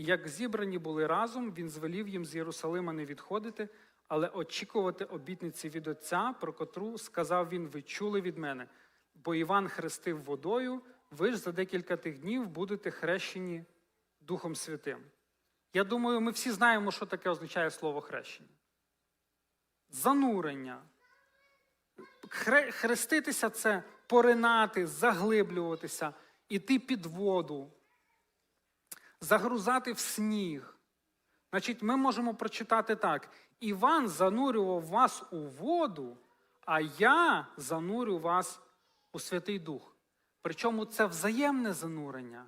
І як зібрані були разом, він звелів їм з Єрусалима не відходити, але очікувати обітниці від Отця, про котру сказав він: Ви чули від мене. Бо Іван хрестив водою, ви ж за декілька тих днів будете хрещені Духом Святим. Я думаю, ми всі знаємо, що таке означає слово хрещення. Занурення. Хреститися це поринати, заглиблюватися, іти під воду, загрузати в сніг. Значить, ми можемо прочитати так: Іван занурював вас у воду, а я занурю вас у Святий Дух. Причому це взаємне занурення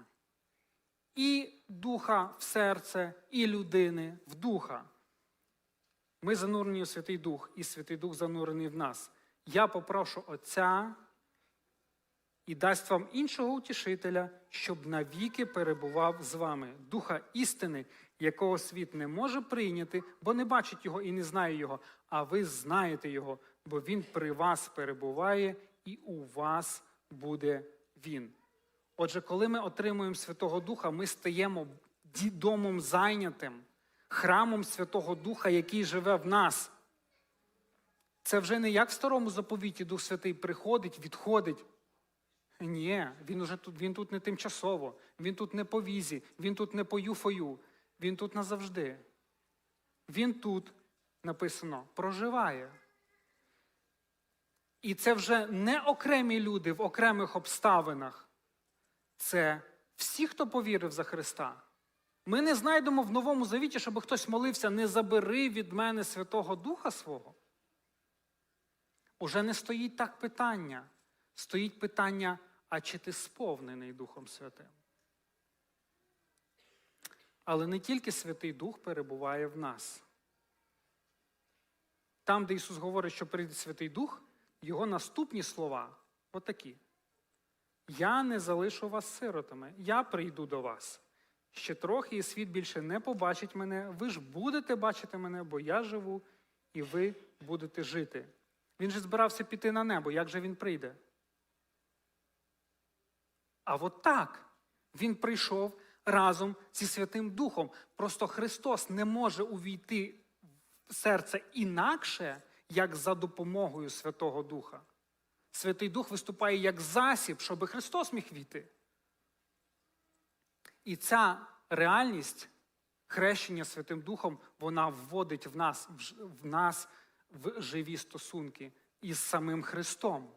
і духа в серце, і людини в духа. Ми занурені у Святий Дух, і Святий Дух занурений в нас. Я попрошу Отця і дасть вам іншого утішителя, щоб навіки перебував з вами, духа істини, якого світ не може прийняти, бо не бачить його і не знає його, а ви знаєте його, бо він при вас перебуває і у вас буде він. Отже, коли ми отримуємо Святого Духа, ми стаємо ді- домом зайнятим, храмом Святого Духа, який живе в нас. Це вже не як в старому заповіті Дух Святий приходить, відходить. Ні, він уже тут, він тут не тимчасово, він тут не по візі, він тут не по юфою, він тут назавжди. Він тут написано проживає. І це вже не окремі люди в окремих обставинах. Це всі, хто повірив за Христа. Ми не знайдемо в Новому Завіті, щоб хтось молився, не забери від мене Святого Духа свого. Уже не стоїть так питання. Стоїть питання, а чи ти сповнений Духом Святим? Але не тільки Святий Дух перебуває в нас. Там, де Ісус говорить, що прийде Святий Дух, його наступні слова отакі. Я не залишу вас сиротами, я прийду до вас. Ще трохи, і світ більше не побачить мене. Ви ж будете бачити мене, бо я живу, і ви будете жити. Він же збирався піти на небо, як же він прийде? А от так він прийшов разом зі Святим Духом. Просто Христос не може увійти в серце інакше, як за допомогою Святого Духа. Святий Дух виступає як засіб, щоб Христос міг війти. І ця реальність хрещення Святим Духом, вона вводить в нас, в нас в живі стосунки із самим Христом.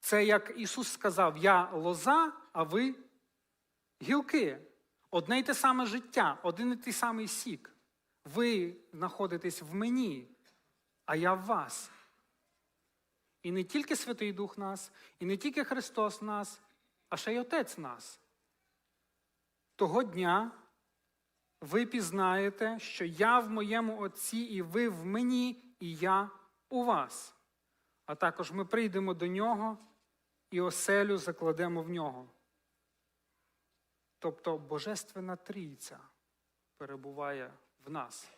Це як Ісус сказав: Я лоза, а ви гілки. Одне й те саме життя, один і той самий сік. Ви знаходитесь в мені, а я в вас. І не тільки Святий Дух нас, і не тільки Христос нас, а ще й Отець нас. Того дня ви пізнаєте, що я в моєму Отці, і ви в мені, і я у вас. А також ми прийдемо до нього і оселю закладемо в нього. Тобто Божественна Трійця перебуває в нас.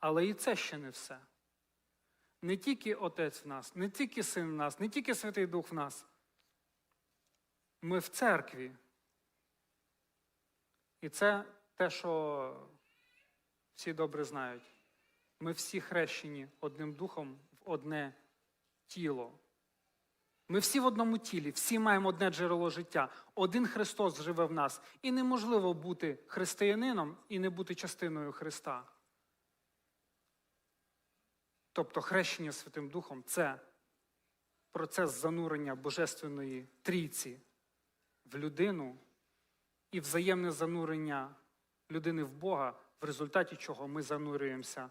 Але і це ще не все. Не тільки Отець в нас, не тільки Син в нас, не тільки Святий Дух в нас. Ми в церкві. І це те, що всі добре знають. Ми всі хрещені одним духом в одне тіло. Ми всі в одному тілі, всі маємо одне джерело життя. Один Христос живе в нас. І неможливо бути християнином і не бути частиною Христа. Тобто хрещення Святим Духом це процес занурення Божественної трійці в людину і взаємне занурення людини в Бога, в результаті чого ми занурюємося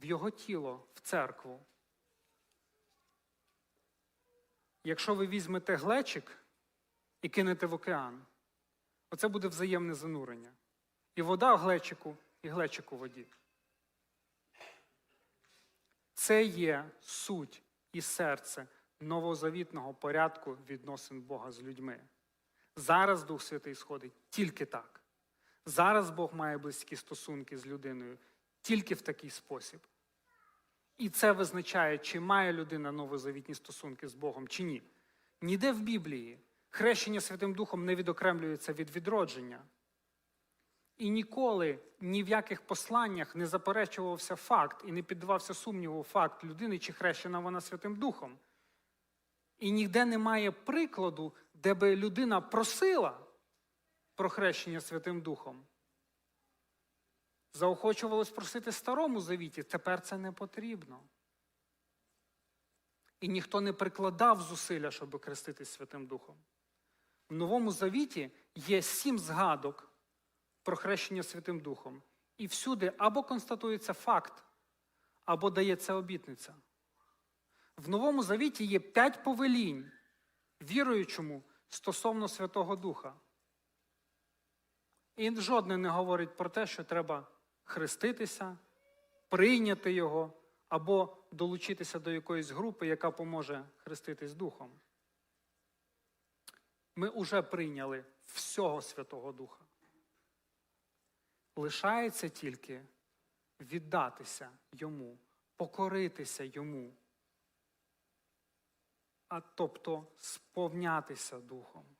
в Його тіло, в церкву. Якщо ви візьмете глечик і кинете в океан, оце буде взаємне занурення. І вода в глечику, і глечик у воді. Це є суть і серце новозавітного порядку відносин Бога з людьми. Зараз Дух Святий сходить тільки так. Зараз Бог має близькі стосунки з людиною тільки в такий спосіб. І це визначає, чи має людина новозавітні стосунки з Богом, чи ні. Ніде в Біблії Хрещення Святим Духом не відокремлюється від відродження. І ніколи ні в яких посланнях не заперечувався факт і не піддавався сумніву факт людини, чи хрещена вона Святим Духом. І ніде немає прикладу, де би людина просила про хрещення Святим Духом. Заохочувалось просити старому завіті, тепер це не потрібно. І ніхто не прикладав зусилля, щоб хреститись Святим Духом. В Новому Завіті є сім згадок про хрещення Святим Духом. І всюди або констатується факт, або дається обітниця. В Новому Завіті є п'ять повелінь віруючому стосовно Святого Духа. І жодне не говорить про те, що треба хреститися, прийняти його або долучитися до якоїсь групи, яка поможе хреститись Духом. Ми уже прийняли всього Святого Духа. Лишається тільки віддатися йому, покоритися йому, а тобто сповнятися Духом.